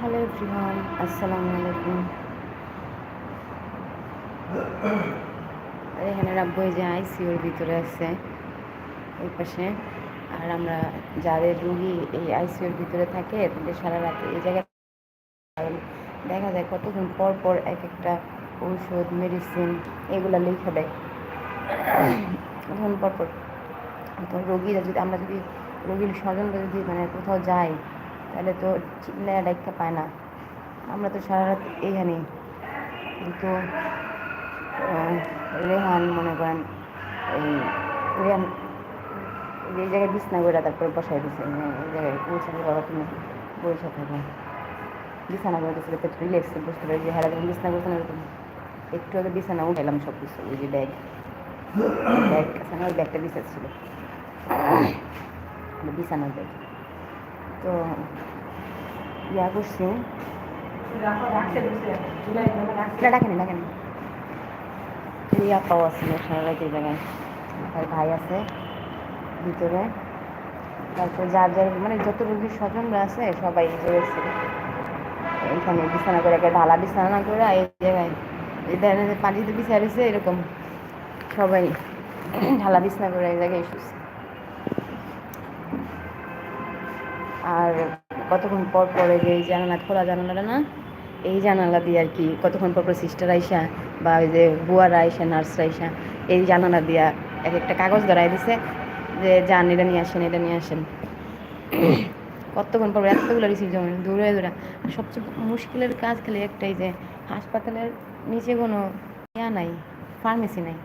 Hello everyone, আসসালামু আলাইকুম। এখানে এই যে আইসিউর ভিতরে আছে, ওই পাশে। আর আমরা যাদের রুগী এই আইসিউর ভিতরে থাকে, তাদের সারা রাত এই জায়গায় দেখা যায় কতক্ষণ পর পর এক একটা ঔষধ মেডিসিন এগুলো লিখে দেয়। কতক্ষণ পর পর তো রোগীরা যদি, আমরা যদি রোগীর স্বজনরা যদি মানে কোথাও যাই তাহলে তো চিল্লায় ডাক্তার পায় না। আমরা তো সারা রাত এইখানেই কিন্তু রেহান মনে করেন, এই রেহান, এই জায়গায় বিছনা করে তারপরে বসাই দিছে। মানে এই জায়গায় বলছে যে, বাবা, তুমি বসে থাকো। বিছানা করে দিচ্ছে একটু রিল্যাক্সে বুঝতে পারি। যে হ্যাঁ যখন বিছনা করছে না একটু আগে বিছানা উঠাইলাম সব কিছু ওই যে ব্যাগ ব্যাগ আছে না, ওই ব্যাগটা বিছার ছিল বিছানার ব্যাগ তো ইয়া করছি। না ডাকেনি ইয়া পাওয়া ছিল সারা রাত জায়গায়। তার ভাই আছে ভিতরে। তারপর যার যার মানে যত রোগীর স্বজনরা আছে সবাই রয়েছে এখানে বিছানা করে একটা ঢালা বিছানা করে এই জায়গায়। এই ধরনের যে পানিতে বিছায় এরকম। সবাই ঢালা বিছানা করে এই জায়গায় শুচ্ছে আর কতক্ষণ পর পরে যে এই জানালা, খোলা জানালাটা না, এই জানালা দিয়ে আর কি কতক্ষণ পর পর সিস্টার আইসা বা ওই যে বুয়ারা আইসা নার্সরা আইসা, এই জানালা দিয়া এক একটা কাগজ ধরাই দিছে যে যান, এটা নিয়ে আসেন, এটা নিয়ে আসেন। কতক্ষণ পর এতগুলো রিসিভ জমা দৌড়ে দৌড়া আর সবচেয়ে মুশকিলের কাজ খালি একটাই যে হাসপাতালের নিচে কোনো ইয়া নাই ফার্মেসি নাই।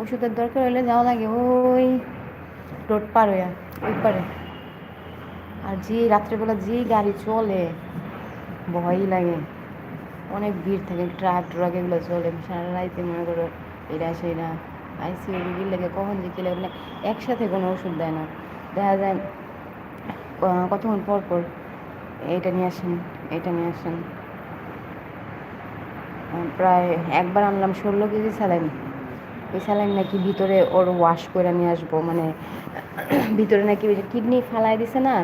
ওষুধের দরকার হলে যাওয়া লাগে, ওই রোড পার হইয়া, ওই পারে। আর যে রাত্রেবেলা যে গাড়ি চলে, ভয়ই লাগে। অনেক ভিড় থাকে, ট্রাক ট্রাক এগুলো চলে। সারা রাইতে মনে করো এরা সেরা। আইসিউ রুগীর লাগে কখন যে কী লাগে মানে একসাথে কোনো ওষুধ দেয় না। দেখা যায় কতক্ষণ পর পর এইটা নিয়ে আসেন, এটা নিয়ে আসেন। প্রায় একবার আনলাম ষোলো কেজি স্যালাইন। ওই স্যালাইন নাকি ভিতরে ওর ওয়াশ করে নিয়ে আসব। মানে ভিতরে নাকি ওই যে কিডনি ফালাই দিছে না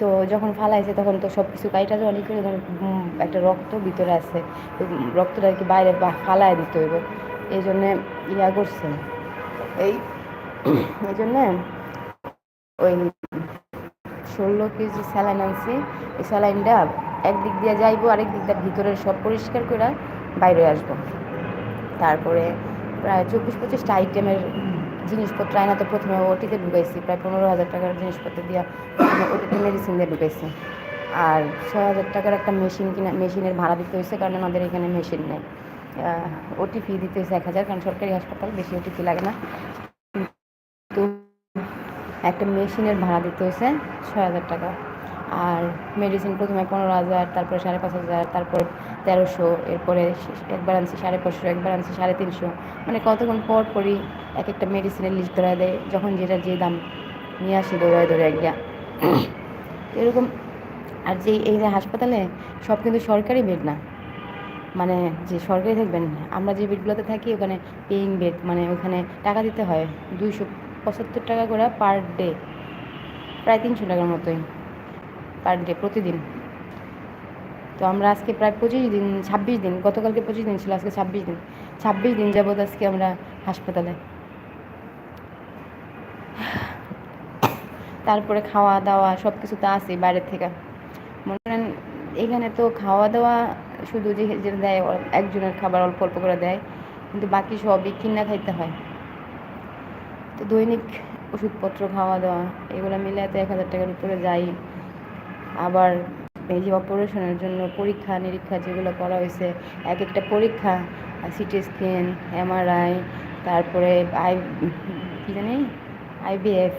তো যখন ফালাইছে তখন তো সব কিছু কাইটা জলি করে একটা রক্ত ভিতরে আছে। রক্তটা আর কি বাইরে ফালায় দিতে হইব। এই জন্যে ইয়া করছে। এই এই জন্যে ওই ষোলো কেজি স্যালাইন আনছি। এই স্যালাইনটা একদিক দিয়ে যাইবো, আরেক দিক দিয়ে ভিতরের সব পরিষ্কার করে বাইরে আসব। তারপরে প্রায় চব্বিশ পঁচিশটা আইটেমের জিনিসপত্র আয়নাতে প্রথমে ওটিতে ঢুকাইছি, প্রায় পনেরো হাজার টাকার জিনিসপত্র দিয়া ওটিতে মেডিসিন দিয়ে ঢুকাইছি। আর ছয় হাজার টাকার একটা মেশিন কিনা মেশিনের ভাড়া দিতে হয়েছে কারণ আমাদের এখানে মেশিন নেই। ওটি ফি দিতে হয়েছে এক হাজার কারণ সরকারি হাসপাতাল, বেশি ওটি ফি লাগে না। একটা মেশিনের ভাড়া দিতে হয়েছে ছয় হাজার টাকা। আর মেডিসিন প্রথমে পনেরো হাজার, তারপরে সাড়ে পাঁচ হাজার, তারপর তেরোশো, এরপরে একবার আনছি সাড়ে পাঁচশো একবার আনছি সাড়ে তিনশো। মানে কতক্ষণ পর পরই এক একটা মেডিসিনের লিস্ট ধরায় দেয়, যখন যেটা যে দাম নিয়ে আসি দৌড়ায় দৌড়ায় গিয়া। এরকম, আর যে এই যে হাসপাতালে সব কিন্তু সরকারি বেড না। মানে যে সরকারি থাকবেন, আমরা যে বেডগুলোতে থাকি ওখানে পেইং বেড মানে ওখানে টাকা দিতে হয়। দুইশো পঁচাত্তর টাকা করে পার ডে প্রায় তিনশো টাকার মতোই। পার ডে প্রতিদিন। তো আমরা আজকে প্রায় পঁচিশ দিন, ছাব্বিশ দিন, গতকালকে পঁচিশ দিন ছিল, আজকে ছাব্বিশ দিন। ছাব্বিশ দিন যাবত আজকে আমরা হাসপাতালে। তারপরে খাওয়া দাওয়া সব কিছু তো আছে বাইরের থেকে। মনে করেন, এখানে তো খাওয়া দাওয়া শুধু যে যেটা দেয়, একজনের খাবার অল্প অল্প করে দেয়, কিন্তু বাকি সবই কিনা খাইতে হয়। তো দৈনিক ওষুধপত্র খাওয়া দাওয়া এগুলো মিলে তো এক হাজার টাকার উপরে যাই। আবার এই যে অপারেশনের জন্য পরীক্ষা, নিরীক্ষা যেগুলো করা হয়েছে এক একটা পরীক্ষা সিটি স্ক্যান এমআরআই তারপরে আই কী জানি আইবিএফ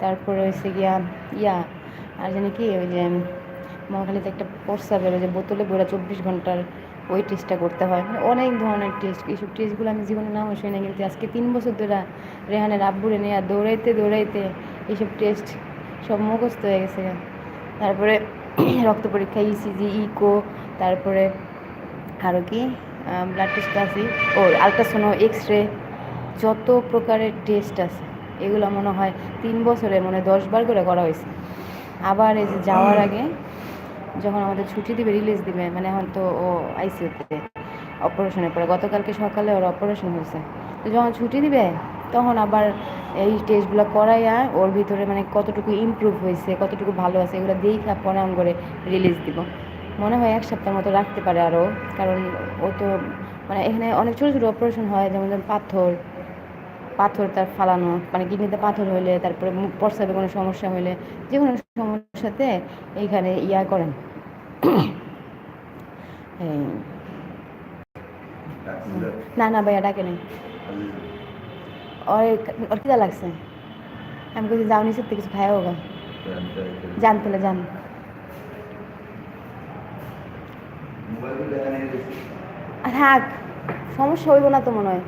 তারপরে হচ্ছে গিয়া, ইয়া, আর জানি কি, ওই যে মহাখালীতে একটা প্রস্রাবের ওই যে বোতলে ভরে চব্বিশ ঘণ্টার ওই টেস্টটা করতে হয়। মানে অনেক ধরনের টেস্ট এইসব টেস্টগুলো আমি জীবনে নামও শুনি না কিন্তু আজকে তিন বছর ধরে রেহানের আব্বুরে নিয়ে দৌড়াইতে দৌড়াইতে এইসব টেস্ট সব মুখস্থ হয়ে গেছে তারপরে রক্ত পরীক্ষা ইসিজি ইকো তারপরে আরও কি? ব্লাড টেস্ট আছে ও আলট্রাসোনো এক্স রে যত প্রকারের টেস্ট আছে, এগুলো মনে হয় তিন বছরে মনে হয় দশ বার করে করা হয়েছে। আবার এই যে যাওয়ার আগে যখন আমাদের ছুটি দিবে রিলিজ দিবে মানে এখন তো ও আইসিউতে অপারেশনের পরে, গতকালকে সকালে ওর অপারেশন হয়েছে। তো যখন ছুটি দিবে, তখন আবার এই টেস্টগুলো করাইয়া ওর ভিতরে মানে কতটুকু ইমপ্রুভ হয়েছে কতটুকু ভালো আছে এগুলো দেখা পরে আম করে রিলিজ দিব। মনে হয় এক সপ্তাহের মতো রাখতে পারে আরও কারণ ও তো মানে এখানে অনেক ছোটো ছোটো অপারেশন হয় যেমন যেমন পাথর পাথর তার ফালানো মানে কিডনিতে পাথর হইলে তারপরে প্রস্রাবে কোনো সমস্যা হইলে যে কোনো সমস্যাতে এইখানে ইয়া করেন। এই, না না ভাইয়া ডাকে নেই। ওর কিদা লাগছে আমি বলছি যাও নিচের থেকে কিছু খায় হোগা জান তাহলে যান থাক সমস্যা হইব না তো মনে হয়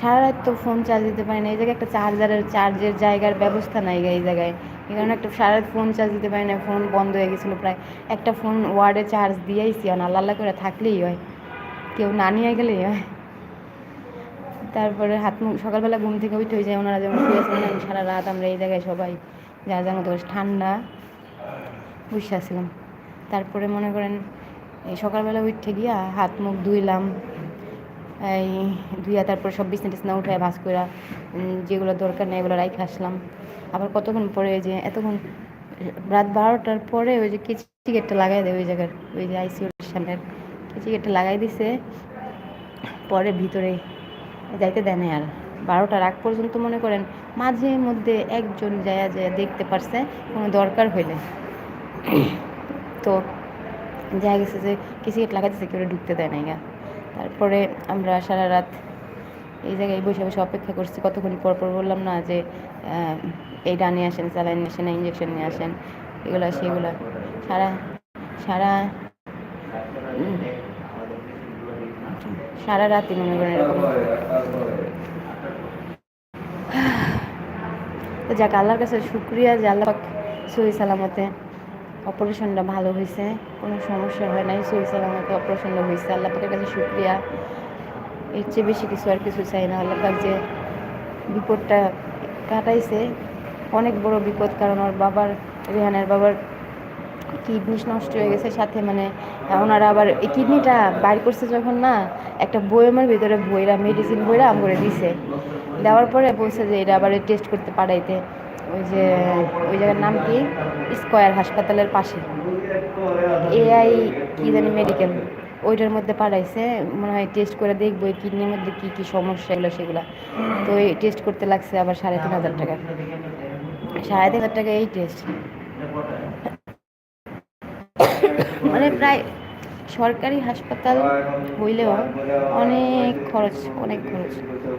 সারা রাত তো ফোন চার্জ দিতে পারি না। এই জায়গায় একটা চার্জারের চার্জের জায়গার ব্যবস্থা নাই এই জায়গায়। এই কারণে একটা সারা রাত ফোন চার্জ দিতে পারি না। ফোন বন্ধ হয়ে গেছিল প্রায়। একটা ফোন ওয়ার্ডে চার্জ দিয়েইছি। আল্লাহ আল্লাহ করে থাকলেই হয়। কেউ না নিয়ে গেলেই হয়। তারপরে হাত মুখ সকালবেলা ঘুম থেকে উঠে যায় ওনারা যেমন শুয়েছিলেন সারা রাত আমরা এই জায়গায় সবাই যা যার মতো ঠান্ডা বসে আসছিলাম তারপরে মনে করেন এই সকালবেলা উঠে গিয়া হাত মুখ ধুইলাম এই ধুইয়া তারপরে সব বিছনা টিছনা উঠে ভাস উম, যেগুলো দরকার নেই এগুলো রাইখে আসলাম। আবার কতক্ষণ পরে যে এতক্ষণ রাত বারোটার পরে ওই যে কিচি গেটটা লাগাই দেয় ওই জায়গার ওই যে আইসিউর সামনের কিচি গেটটা লাগাই দিছে পরে ভিতরে যাইতে দেয় না আর। বারোটার আগ পর্যন্ত মনে করেন মাঝে মধ্যে একজন যায় যায় দেখতে পারছে, কোনো দরকার হইলে। তো দেখা গেছে যে কিছু গেট লাগাইতেছে, কেউ ঢুকতে দেয় নাই গা। তারপরে আমরা সারা রাত এই জায়গায় বসে বসে অপেক্ষা করছি। কতক্ষণ পর পর বললাম না যে এইটা নিয়ে আসেন স্যালাইন নিয়ে আসেন ইঞ্জেকশন নিয়ে আসেন, এগুলো, সেগুলো। সারা সারা সারা রাতই মনে করেন এরকম। তো যাক, আল্লাহর কাছে শুক্রিয়া যে আল্লাহ সহি সালামতে অপারেশনটা ভালো হয়েছে কোনো সমস্যা হয় নাই, সহি সালামতে অপারেশনটা হয়েছে আল্লাহ পাকের কাছে শুক্রিয়া। এর চেয়ে বেশি কিছু আর কিছু চাই না। আল্লাহ পাক যে বিপদটা কাটাইছে, অনেক বড় বিপদ। কারণ ওর বাবার, রেহানের বাবার কিডনি নষ্ট হয়ে গেছে। সাথে মানে ওনারা আবার এই কিডনিটা বাইর করছে যখন না একটা বইয়ের ভিতরে বইরা মেডিসিন বইরা আম করে দিছে। দেওয়ার পরে বলছে যে এটা আবার টেস্ট করতে পাঠাইতে ওই যে, ওই জায়গার নাম কি? স্কয়ার হাসপাতালের পাশে। এআই কি জানি মেডিকেল ওইটার মধ্যে পাঠাইছে মনে হয় টেস্ট করে দেখব এই কিডনির মধ্যে কী কী সমস্যা এগুলো, সেগুলো। তো এই টেস্ট করতে লাগছে আবার সাড়ে তিন হাজার টাকা। সাড়ে তিন হাজার টাকা এই টেস্ট মানে প্রায় সরকারি হাসপাতাল হইলেও অনেক খরচ অনেক খরচ।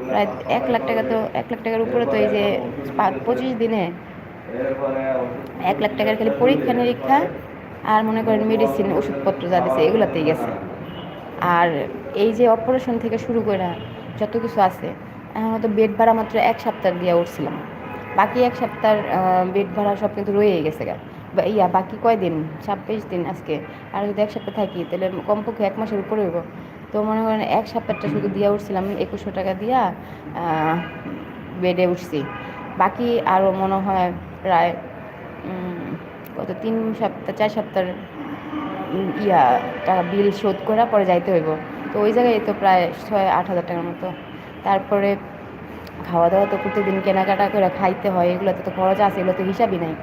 প্রায় এক লাখ টাকা তো, এক লাখ টাকার উপরে তো এই যে পঁচিশ দিনে এক লাখ টাকার খালি পরীক্ষা, নিরীক্ষা আর মনে করেন মেডিসিন ওষুধপত্র যা দিছে, এগুলোতেই গেছে। আর এই যে অপারেশন থেকে শুরু করে যত কিছু আছে, এখন তো বেড ভাড়া মাত্র এক সপ্তাহ দিয়ে উঠছিলাম। বাকি এক সপ্তাহ বেড ভাড়া সব কিন্তু রয়েই গেছে গা। ইয়া, বাকি কয়দিন? ছাব্বিশ দিন আজকে। আর যদি এক থাকি, তাহলে কমপক্ষে এক মাসের উপরে হইব। তো মনে করেন এক সপ্তাহটা শুধু দিয়া উঠছিলাম, একুশশো টাকা দিয়া বেডে উঠছি। বাকি আরও মনে হয় প্রায় কত, তিন সপ্তাহ, চার সপ্তাহ ইয়া টাকা বিল শোধ করা পরে যাইতে হইব। তো ওই জায়গায় তো প্রায় ছয়, আট হাজার টাকার মতো। তারপরে খাওয়া দাওয়া তো প্রতিদিন কেনাকাটা করে খাইতে হয়, এগুলোতে তো খরচ আছে এগুলো তো হিসাবই নাই।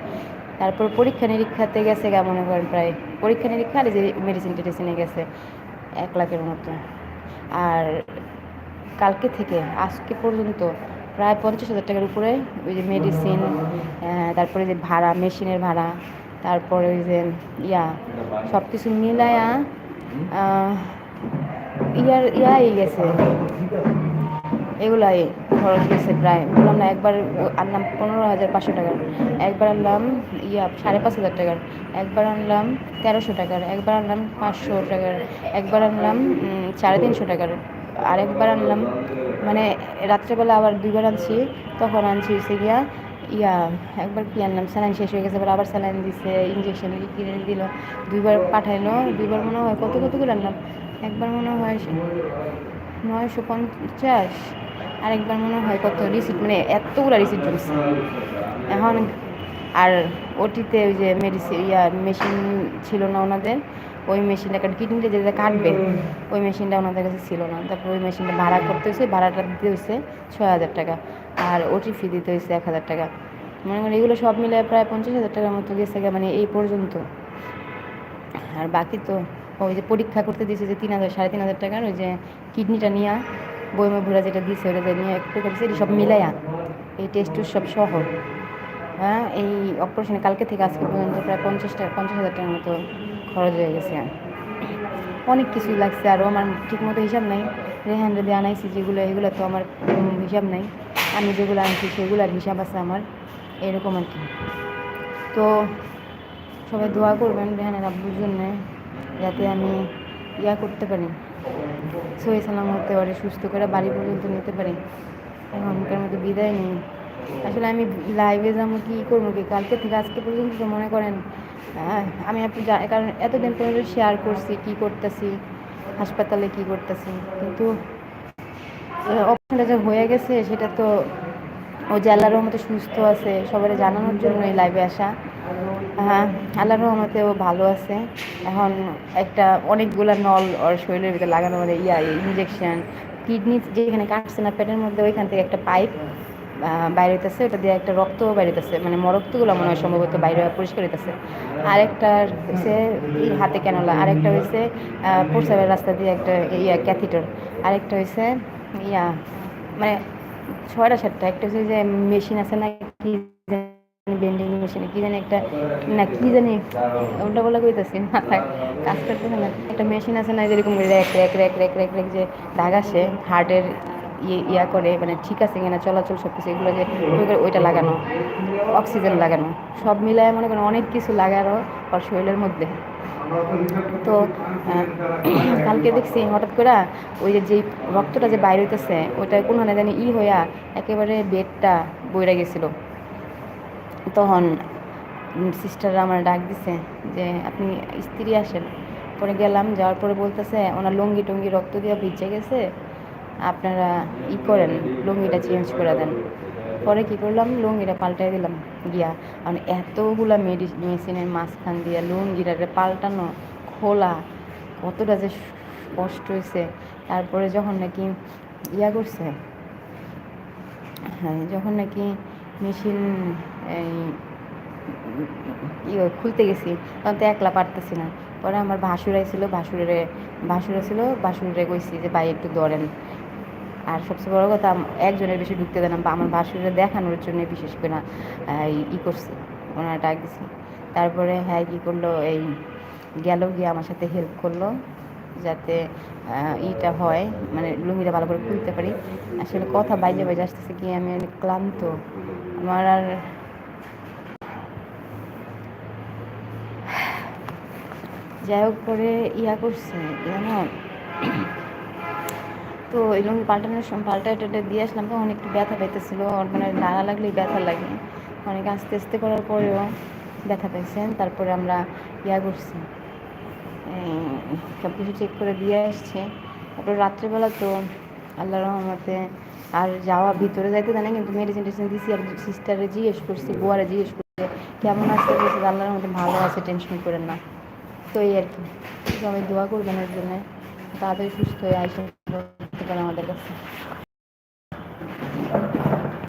তারপর পরীক্ষা নিরীক্ষাতে গেছে গা মনে করেন প্রায়। পরীক্ষা নিরীক্ষা আর যে মেডিসিন টেডিসিনে গেছে, এক লাখের মতো। আর কালকে থেকে, আজকে পর্যন্ত প্রায় পঞ্চাশ হাজার টাকার উপরে ওই যে মেডিসিন তারপরে যে ভাড়া, মেশিনের ভাড়া, তারপরে ওই যে ইয়া সব কিছু মিলায়া ইয়ার, ইয়াই গেছে। এগুলাই খরচ গেছে প্রায়। বললাম না, একবার আনলাম পনেরো হাজার পাঁচশো টাকার। একবার আনলাম ইয়া সাড়ে পাঁচ হাজার টাকার। একবার আনলাম তেরোশো টাকার। একবার আনলাম পাঁচশো টাকার। একবার আনলাম সাড়ে তিনশো টাকার। আর একবার আনলাম মানে রাত্রেবেলা আবার দুইবার আনছি, তখন আনছি হচ্ছে গিয়া ইয়া, একবার কি আনলাম, স্যালাইন শেষ হয়ে গেছে, এবার আবার স্যালাইন দিছে ইঞ্জেকশন কিনে দিল, দুইবার পাঠাইলো, দুইবার মনে হয় কত কত করে আনলাম? একবার মনে হয় নয়শো পঞ্চাশ। আরেকবার মনে হয় কত রিসিট মানে এতগুলো রিসিট জমছে এখন আর ওটিতে ওই যে মেডিসিন ইয়া মেশিন ছিল না ওনাদের, ওই মেশিনটা কারণ কিডনিটা যেটা কাটবে, ওই মেশিনটা ওনাদের কাছে ছিল না। তারপর ওই মেশিনটা ভাড়া করতে হয়েছে, ভাড়াটা দিতে হয়েছে ছয় হাজার টাকা, আর ওটি ফি দিতে হয়েছে এক হাজার টাকা। মনে করেন এগুলো সব মিলে প্রায় পঞ্চাশ হাজার টাকার মতো গেছে মানে এই পর্যন্ত। আর বাকি তো ওই যে পরীক্ষা করতে দিয়েছে যে তিন হাজার, সাড়ে তিন হাজার টাকার ওই যে কিডনিটা নিয়ে বইমে ভুরা যেটা দিয়েছে ওটা নিয়ে একটু করেছে এটি সব মিলাইয়া এই টেস্ট সব সহ। হ্যাঁ এই অপারেশনে কালকে থেকে আজকে পর্যন্ত প্রায় পঞ্চাশ টাকা পঞ্চাশ হাজার টাকার মতো খরচ হয়ে গেছে। অনেক কিছুই লাগছে আরও আমার ঠিকমতো হিসাব নাই। রেহান যদি আনাইছি যেগুলো, এগুলো তো আমার হিসাব নাই। আমি যেগুলো আনছি সেগুলোর হিসাব আছে আমার, এরকম আর কি। তো সবাই দোয়া করবেন রেহানের আব্বুর জন্য, যাতে আমি ইয়া করতে পারি। সহি সালামতে পারে সুস্থ করে বাড়ি পর্যন্ত নিতে পারে। এখনকার মতো বিদায় নেই। আসলে আমি লাইভে যাব, কী করব কি? কালকে থেকে আজকে পর্যন্ত তো মনে করেন আমি আপনি কারণ এতদিন পর্যন্ত শেয়ার করছি, কি করতেছি, হাসপাতালে কি করতেছি। কিন্তু অপশনটা যে হয়ে গেছে, সেটা তো ও যে আল্লাহর রহমতে সুস্থ আছে সবাই জানানোর জন্য এই লাইভে আসা। হ্যাঁ আল্লাহর রহমতে ও ভালো আছে। এখন একটা অনেকগুলো নল ওর শরীরের ভিতরে লাগানো মানে ইয়া ইঞ্জেকশন কিডনি যেখানে কাটছে না, পেটের মধ্যে ওইখান থেকে একটা পাইপ বাইরে হইতেছে। ওটা দিয়ে একটা রক্ত বাইরে হইতেছে। মানে মরক্তগুলো মনে হয় সম্ভবত বাইরে পরিষ্কার হইতেছে। আরেকটা হচ্ছে হাতে কেনলা আরেকটা হয়েছে প্রসাবের রাস্তা দিয়ে একটা ইয়া ক্যাথিটার আরেকটা হয়েছে ইয়া মানে ছয়টা সাতটা, একটা হচ্ছে যে মেশিন আছে না, কি বেন্ডিং মেশিনে কি জানি একটা, না, কি জানি, ওটা বলে কইতেছি মাথায় কাজ করতেছে না। একটা মেশিন আছে না, যেরকম rack rack rack rack rack rack যে দাগ আসে হার্টের ইয়ে করে মানে ঠিক আছে কিনা, চলাচল সব কিছু এগুলো যে ওইটা লাগানো অক্সিজেন লাগানো, সব মিলায় মনে করেন অনেক কিছু লাগানো ওর শরীরের মধ্যে। তো কালকে দেখছি হঠাৎ করে ওই যে যেই রক্তটা যে বাইরে হইতেছে, ওইটা কোনখানে জানি ই হইয়া একেবারে বেডটা বইরা গেছিল। তখন সিস্টাররা আমার ডাক দিছে যে, আপনি স্ত্রী আসেন। পরে গেলাম, যাওয়ার পরে বলতেছে, ওনার লুঙ্গি টুঙ্গি রক্ত দিয়ে ভিজে গেছে, আপনারা ই করেন, লুঙ্গিটা চেঞ্জ করে দেন। পরে কী করলাম, লুঙ্গিটা পাল্টাই দিলাম। গিয়া মানে এতগুলা মেডিসিনের মাঝখান দিয়া লুঙ্গিটা পাল্টানো, খোলা, কতটা যে কষ্ট হয়েছে তারপরে যখন নাকি ইয়া করছে হ্যাঁ যখন নাকি মেশিন এই ইয়ে খুলতে গেছি, তখন তো একলা পারতেছি না। পরে আমার ভাসুরাই ছিল ভাসুরে ভাসুরা ছিল ভাসুরে কইছি যে, ভাই, একটু ধরেন। আর সবচেয়ে বড় কথা একজনের বেশি ঢুকতে দেন বা আমার ভাসুরে দেখানোর জন্য বিশেষ করে না ই করছি, ওনারা ডাক তারপরে হ্যাঁ কী করল, এই গেল, গিয়ে আমার সাথে হেল্প করল, যাতে ইটা হয় মানে লুঙ্গিটা ভালো করে খুলতে পারি। আসলে কথা বাইরে বাইরে আসতেছে কি, আমি অনেক ক্লান্ত। আমার আর যাই হোক করে ইয়া করছে জানো তো এই লুঙ্গি পাল্টানোর সময় পাল্টা এটা দিয়ে আসলাম তো অনেক একটু ব্যথা পাইতেছিল। মানে নাড়া লাগলেই ব্যথা লাগে। অনেক আস্তে আস্তে করার পরেও ব্যথা পাইছেন তারপরে আমরা ইয়া করছি। সব কিছু চেক করে দিয়ে আসছে। তারপর রাত্রেবেলা তো আল্লাহ রহমতে আর যাওয়া ভিতরে যাইতে জানে কিন্তু মেডিসিন টেডিসিন দিছি আর সিস্টারে জিজ্ঞেস করছি, বোয়ারে জিজ্ঞেস করছে, কেমন আছে? বলছে, আল্লাহর মধ্যে ভালো আছে টেনশন করেন না। তো এই আর কি। সবাই দোয়া করবেন এর জন্য। তাড়াতাড়ি সুস্থ হয়ে আসেন আমাদের কাছে।